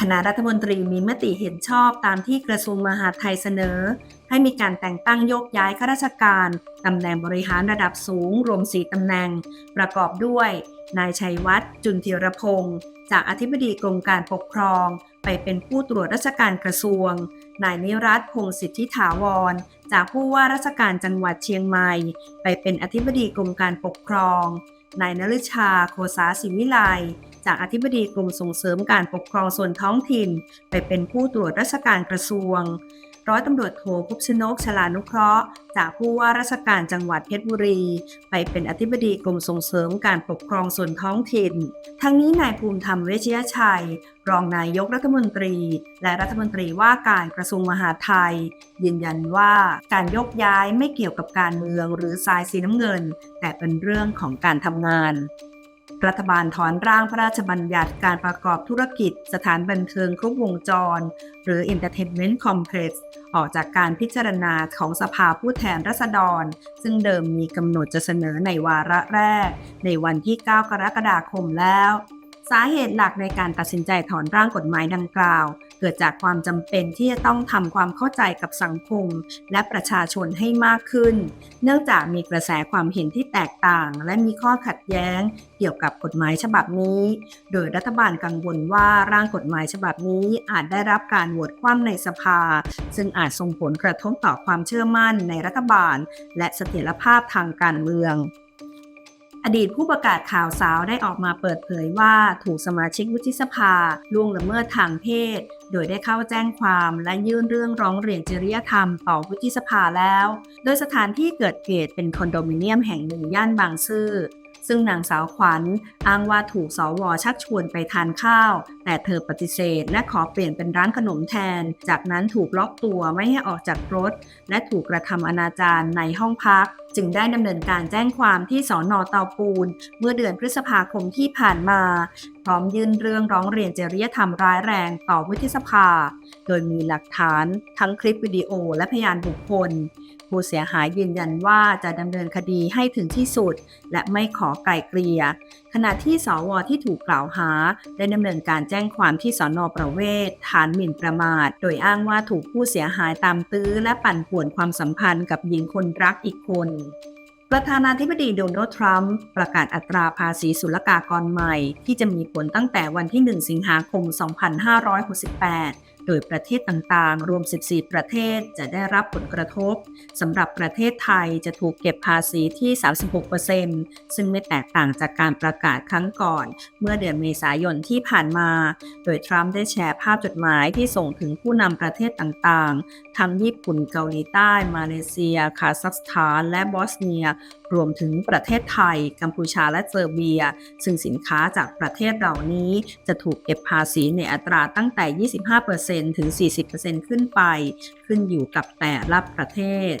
คณะรัฐมนตรีมีมติเห็นชอบตามที่กระทรวงมหาดไทยเสนอ ให้มีการแต่งตั้งโยกย้ายข้าราชการตำแหน่งบริหารระดับสูง รวม 4ตำแหน่ง ประกอบด้วย นายชัยวัฒน์จุนธีรพงศ์จากอธิบดีกรมการปกครอง ไปเป็นผู้ตรวจราชการกระทรวง นายนิรัตพงศิทธิถาวร จากผู้ว่าราชการจังหวัดเชียงใหม่ ไปเป็นอธิบดีกรมการปกครอง นายนฤชาโคสาศิวิไล จากอธิบดีกรมส่งเสริมการปกครองส่วนท้องถิ่น ไปเป็นผู้ตรวจราชการกระทรวง ร้อยตำรวจโทภพชนกชลานุเคราะห์ จากผู้ว่าราชการจังหวัดเพชรบุรี ไปเป็นอธิบดีกรมส่งเสริมการปกครองส่วนท้องถิ่น ทั้งนี้นายภูมิธรรมเวชยชัย รองนายกรัฐมนตรี และรัฐมนตรีว่าการกระทรวงมหาดไทย ยืนยันว่าการยกย้ายไม่เกี่ยวกับการเมืองหรือสายสีน้ำเงิน แต่เป็นเรื่องของการทำงาน รัฐบาลถอนร่างพระราชบัญญัติการประกอบธุรกิจ สถานบันเทิงครบวงจร หรือ Entertainment Complex ออกจากการพิจารณาของสภาผู้แทนราษฎร ซึ่งเดิมมีกำหนดจะเสนอในวาระแรก ในวันที่ 9 กรกฎาคมแล้ว สาเหตุหลักในการตัดสินใจถอนร่างกฎหมายดังกล่าว เกิดจากความจำเป็นที่จะต้องทำความเข้าใจกับสังคม และประชาชนให้มากขึ้น เนื่องจากมีกระแสความเห็นที่แตกต่าง และมีข้อขัดแย้ง เกี่ยวกับกฎหมายฉบับนี้ โดยรัฐบาลกังวลว่าร่างกฎหมายฉบับนี้อาจได้รับการโหวตคว่ำในสภา ซึ่งอาจส่งผลกระทบต่อความเชื่อมั่นในรัฐบาล และเสถียรภาพทางการเมือง อดีตผู้ประกาศข่าวสาวได้ออกมาเปิดเผยว่าถูกสมาชิกวุฒิสภาล่วงละเมิดทางเพศ โดยได้เข้าแจ้งความและยื่นเรื่องร้องเรียนจริยธรรมต่อวุฒิสภาแล้ว โดยสถานที่เกิดเหตุเป็นคอนโดมิเนียมแห่งหนึ่งย่านบางซื่อ ซึ่งนางสาวขวัญอ้างว่าถูกสวชักชวนไปทานข้าว แต่เธอปฏิเสธ และขอเปลี่ยนเป็นร้านขนมแทน จากนั้นถูกล็อกตัวไม่ให้ออกจากรถ และถูกกระทำอนาจารในห้องพัก จึงได้ดำเนินการแจ้งความที่สอนอเตาปูน เมื่อเดือนพฤษภาคมที่ผ่านมา ร้อมยื่นเรื่องร้องเรียนจริยธรรมร้ายแรงต่อวุฒิสภา โดยมีหลักฐานทั้งคลิปวิดีโอและพยานบุคคล ผู้เสียหายยืนยันว่าจะดำเนินคดีให้ถึงที่สุด และไม่ขอไกล่เกลี่ย ขณะที่สวที่ถูกกล่าวหา ได้ดำเนินการแจ้งความที่สอนอประเวศฐานหมิ่นประมาท โดยอ้างว่าถูกผู้เสียหายตามตื้อและปั่นป่วนความสัมพันธ์กับหญิงคนรักอีกคน ประธานาธิบดีโดนัลด์ทรัมป์ประกาศอัตราภาษีศุลกากรใหม่ ที่จะมีผลตั้งแต่วันที่ 1 สิงหาคม 2568 โดยประเทศต่างๆ รวม 14 ประเทศจะได้รับผลกระทบสำหรับประเทศไทยจะถูกเก็บภาษีที่ 36%ซึ่งไม่แตกต่างจากการประกาศครั้งก่อน เมื่อเดือนเมษายนที่ผ่านมา โดยทรัมป์ได้แชร์ภาพจดหมายที่ส่งถึงผู้นำประเทศต่างๆ ทั้งญี่ปุ่นเกาหลีใต้ มาเลเซีย คาซัคสถาน และบอสเนีย รวมถึงประเทศไทย กัมพูชาและเซอร์เบีย ซึ่งสินค้าจากประเทศเหล่านี้จะถูกเก็บภาษีในอัตราตั้งแต่ 25%ถึง 40%ขึ้นไป ขึ้นอยู่กับแต่ละประเทศ